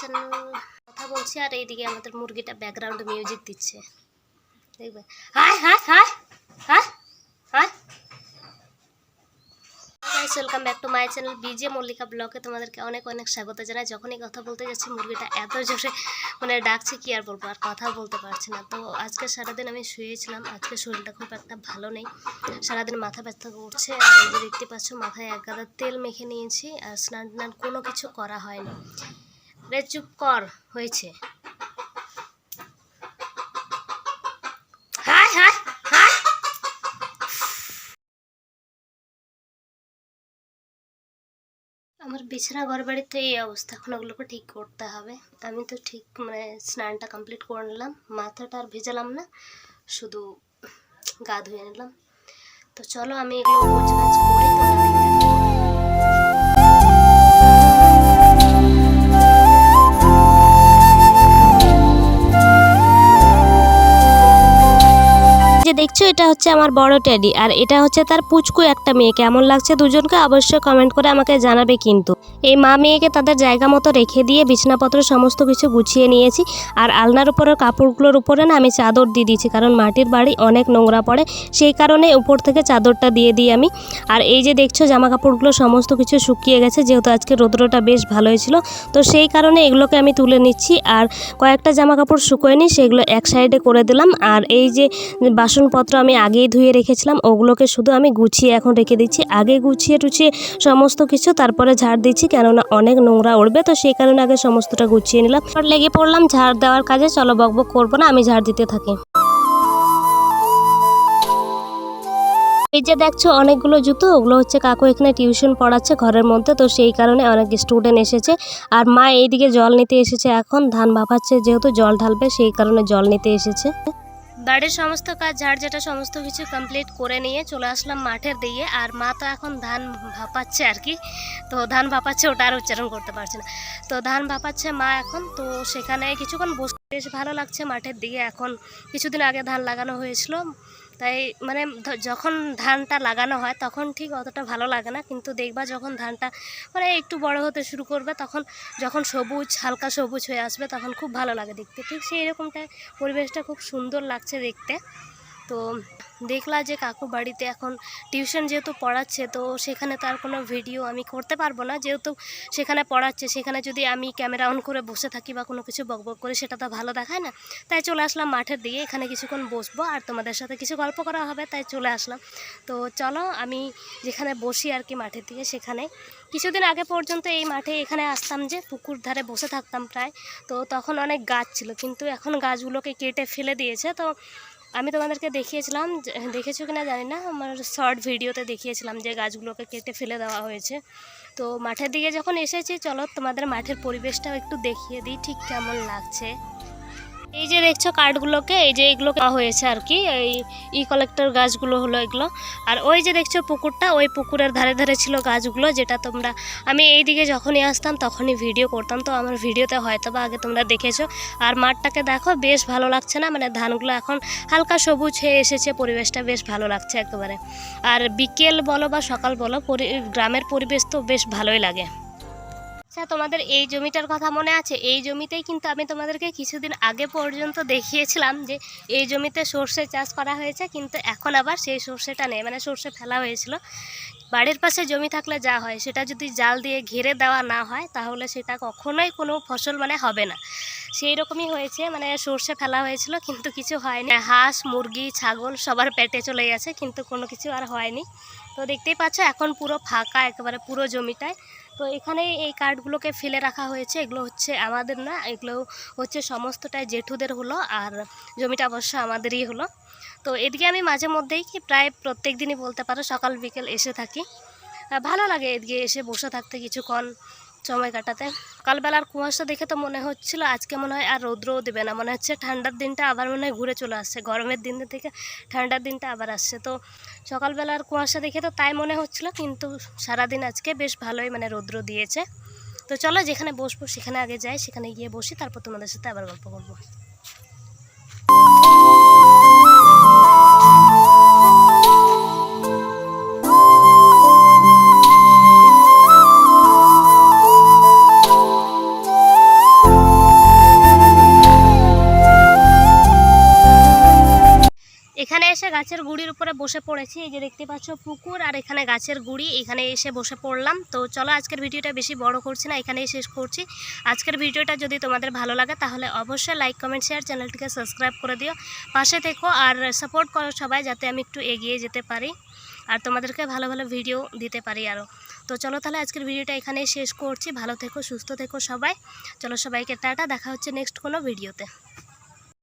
Channel কথা বলছি আর এইদিকে আমাদের মুরগিটা ব্যাকগ্রাউন্ড মিউজিক দিচ্ছে। দেখবে? Hi hi hi hi hi. Welcome back to my channel BJ Mallika ব্লগে তোমাদেরকে অনেক অনেক স্বাগত জানাই। যখনই কথা বলতে যাচ্ছি, মুরগিটা এত জোরে মানে ডাকছে, কি আর বলব? আর কথা বলতে পারছি না। তো আজকে সারাদিন আমি শুয়েছিলাম, আজকে শরীরটা খুব একটা ভালো নেই। সারাদিন মাথা ব্যথা করছে, আর এই যে দেখতে পাচ্ছ, মাথায় এক গাদা তেল মেখে নিয়েছি, আর স্নান টান কোনো কিছু করা হয়নি। রে চুপ কর হয়েছে আমার বিছানা ঘর বাড়ির তো এই অবস্থা, এখন ওগুলোকে ঠিক করতে হবে। আমি তো ঠিক মানে স্নানটা কমপ্লিট করে নিলাম, মাথাটা আর ভেজালাম না, শুধু গা ধুয়ে নিলাম। তো চলো আমি এগুলো দেখছ, এটা হচ্ছে আমার বড় ট্যাডি আর এটা হচ্ছে তার পুচকু একটা মেয়ে। কেমন লাগছে দুজনকে অবশ্যই কমেন্ট করে আমাকে জানাবে কিন্তু। এই মা মেয়েকে তাদের জায়গা মতো রেখে দিয়ে বিছানাপত্র সমস্ত কিছু গুছিয়ে নিয়েছি। আর আলনার উপরের কাপড়গুলোর উপরে না আমি চাদর দিয়ে দিয়েছি, কারণ মাটির বাড়ি অনেক নোংরা পড়ে। সেই কারণে উপর থেকে চাদরটা দিয়ে দিই আমি। আর এই যে দেখছ জামা কাপড়গুলো সমস্ত কিছু শুকিয়ে গেছে, যেহেতু আজকে রৌদ্রটা বেশ ভালোই ছিল। তো সেই কারণে এগুলোকে আমি তুলে নিচ্ছি। আর কয়েকটা জামা কাপড় শুকোয় নি, সেগুলো এক সাইডে করে দিলাম। আর এই যে বাসনপত্র আমি আগেই ধুয়ে রেখেছিলাম, ওগুলোকে শুধু আমি গুছিয়ে এখন রেখে দিচ্ছি। আগে গুছিয়ে টুছিয়ে সমস্ত কিছু, তারপরে ঝাড় দিচ্ছি। কেননা অনেক নোংরা উঠবে তো সেই কারণে আগে সমস্তটা গুছিয়ে নিলাম। লেগে পড়লাম, ঝাড় দেওয়ার কাজে চলো বকবক করব না, আমি ঝাড় দিতে থাকি। এই যে দেখছ, অনেকগুলো জুতো, ওগুলো হচ্ছে কাকু এখানে টিউশন পড়াচ্ছে ঘরের মধ্যে, তো সেই কারণে অনেক স্টুডেন্ট এসেছে। আর মা এইদিকে জল নিতে এসেছে এখন, ধান ভাপাচ্ছে, যেহেতু জল ঢালবে, সেই কারণে জল নিতে এসেছে। বাড়ির সমস্ত কাজ ঝাড় যেটা সমস্ত কিছু কমপ্লিট করে নিয়ে চলে আসলাম মাঠের দিয়ে আর মা তো এখন ধান ভাপাচ্ছে আর কি। তো ধান ভাপাচ্ছে, ওটা আর উচ্চারণ করতে পারছে না। তো ধান ভাপাচ্ছে মা এখন। তো সেখানে কিছুক্ষণ বসতে বেশ ভালো লাগছে মাঠের দিকে। এখন কিছুদিন আগে ধান লাগানো হয়েছিল। তাই মানে যখন ধানটা লাগানো হয় তখন ঠিক অতটা ভালো লাগে না। কিন্তু দেখবা যখন ধানটা মানে একটু বড় হতে শুরু করবে তখন যখন সবুজ, হালকা সবুজ হয়ে আসবে তখন খুব ভালো লাগে দেখতে। ঠিক সেই রকমটা পরিবেশটা খুব সুন্দর লাগছে দেখতে। তো দেখলা যে কাকু বাড়িতে এখন টিউশন যেহেতু পড়াচ্ছে, তো সেখানে তো আর কোনো ভিডিও আমি করতে পারব না। যেহেতু সেখানে পড়াচ্ছে, সেখানে যদি আমি ক্যামেরা অন করে বসে থাকি বা কোনো কিছু বকবক করে, সেটা তো ভালো দেখায় না। তাই চলে আসলাম মাঠের দিকে, এখানে কিছুক্ষণ বসবো আর তোমাদের সাথে কিছু গল্প করা হবে, তাই চলে আসলাম। তো চলো আমি যেখানে বসি আর কি মাঠের দিকে, সেখানে। কিছুদিন আগে পর্যন্ত এই মাঠে এখানে আসতাম যে পুকুর ধারে বসে থাকতাম প্রায়। তো তখন অনেক গাছ ছিল, কিন্তু এখন গাছগুলোকে কেটে ফেলে দিয়েছে, তো আমি তোমাদেরকে দেখিয়েছিলাম দেখেছ কিনা জানি না, আমার শর্ট ভিডিওতে দেখিয়েছিলাম যে গাছগুলোকে কেটে ফেলে দেওয়া হয়েছে। তো মাঠের দিকে যখন এসেছি, চলো তোমাদের মাঠের পরিবেশটাও একটু দেখিয়ে দিই, ঠিক কেমন লাগছে। এই যে দেখছ কাঠগুলোকে এই যে এগুলো হয়েছে আর কি, এই ই কালেক্টর গাছগুলো হলো এগুলো। আর ওই যে দেখছ পুকুরটা, ওই পুকুরের ধারে ধারে ছিল গাছগুলো, যেটা তোমরা, আমি এই দিকে যখনই আসতাম তখনই ভিডিও করতাম। তো আমার ভিডিওতে হয়তো বা আগে তোমরা দেখেছ। আর মাঠটাকে দেখো, বেশ ভালো লাগছে না? মানে ধানগুলো এখন হালকা সবুজ হয়ে এসেছে, পরিবেশটা বেশ ভালো লাগছে একেবারে। আর বিকেল বলো বা সকাল বলো গ্রামের পরিবেশ তো বেশ ভালোই লাগে। আচ্ছা তোমাদের এই জমিটার কথা মনে আছে? এই জমিতেই কিন্তু আমি তোমাদেরকে কিছুদিন আগে পর্যন্ত দেখিয়েছিলাম যে এই জমিতে সর্ষে চাষ করা হয়েছে, কিন্তু এখন আবার সেই সর্ষেটা নেই। মানে সর্ষে ফেলা হয়েছিল। বাড়ির পাশে জমি থাকলে যা হয়, সেটা যদি জাল দিয়ে ঘিরে দেওয়া না হয়, তাহলে সেটা কখনোই কোনো ফসল মানে হবে না। সেই রকমই হয়েছে। মানে সর্ষে ফেলা হয়েছিল, কিন্তু কিছু হয়নি। হাঁস, মুরগি, ছাগল সবার পেটে চলে গেছে, কিন্তু কোনো কিছু আর হয়নি। তো দেখতেই পাচ্ছ, এখন পুরো ফাঁকা, একেবারে পুরো জমিটায় তো এখানে এই কার্ডগুলোকে ফেলে রাখা হয়েছে। এগুলো হচ্ছে আমাদের না, এগুলো হচ্ছে সমস্তটাই জেঠুদের হলো আর জমিটা অবশ্য আমাদেরই হলো। তো এদিকে আমি মাঝে মধ্যেই কি প্রায় প্রত্যেক দিনই বলতে পারো সকাল বিকেল এসে থাকি। ভালো লাগে এদিকে এসে বসে থাকতে কিছুক্ষণ। সময় কাটাতে। সকালবেলার কুয়াশা দেখে তো মনে হচ্ছিল আজকে মনে হয় আর রৌদ্রও দেবে না। মনে হচ্ছে ঠান্ডার দিনটা আবার মনে হয় ঘুরে চলে আসছে। গরমের দিন থেকে ঠান্ডার দিনটা আবার আসছে। তো সকালবেলার কুয়াশা দেখে তো তাই মনে হচ্ছিল, কিন্তু সারাদিন আজকে বেশ ভালোই মানে রৌদ্র দিয়েছে। তো চলো যেখানে বসবো সেখানে আগে যাই, সেখানে গিয়ে বসি, তারপর তোমাদের সাথে আবার গল্প করব। এসে গাছের গুড়ির উপরে বসে পড়েছি। এই যে দেখতে পাচ্ছ পুকুর আর এখানে গাছের গুড়ি, এখানে এসে বসে পড়লাম। তো চলো আজকের ভিডিওটা বেশি বড় করছি না, এখানেই শেষ করছি। আজকের ভিডিওটা যদি তোমাদের ভালো লাগে তাহলে অবশ্যই লাইক কমেন্ট শেয়ার চ্যানেলটিকে সাবস্ক্রাইব করে দিও। পাশে থেকো আর সাপোর্ট করো সবাই যাতে আমি একটু এগিয়ে যেতে পারি আর তোমাদেরকে ভালো ভালো ভিডিও দিতে পারি আরও তো চলো তাহলে আজকের ভিডিওটা এখানেই শেষ করছি। ভালো থেকো, সুস্থ থেকো সবাই। চলো সবাইকে টাটা, দেখা হচ্ছে নেক্সট কোনো ভিডিওতে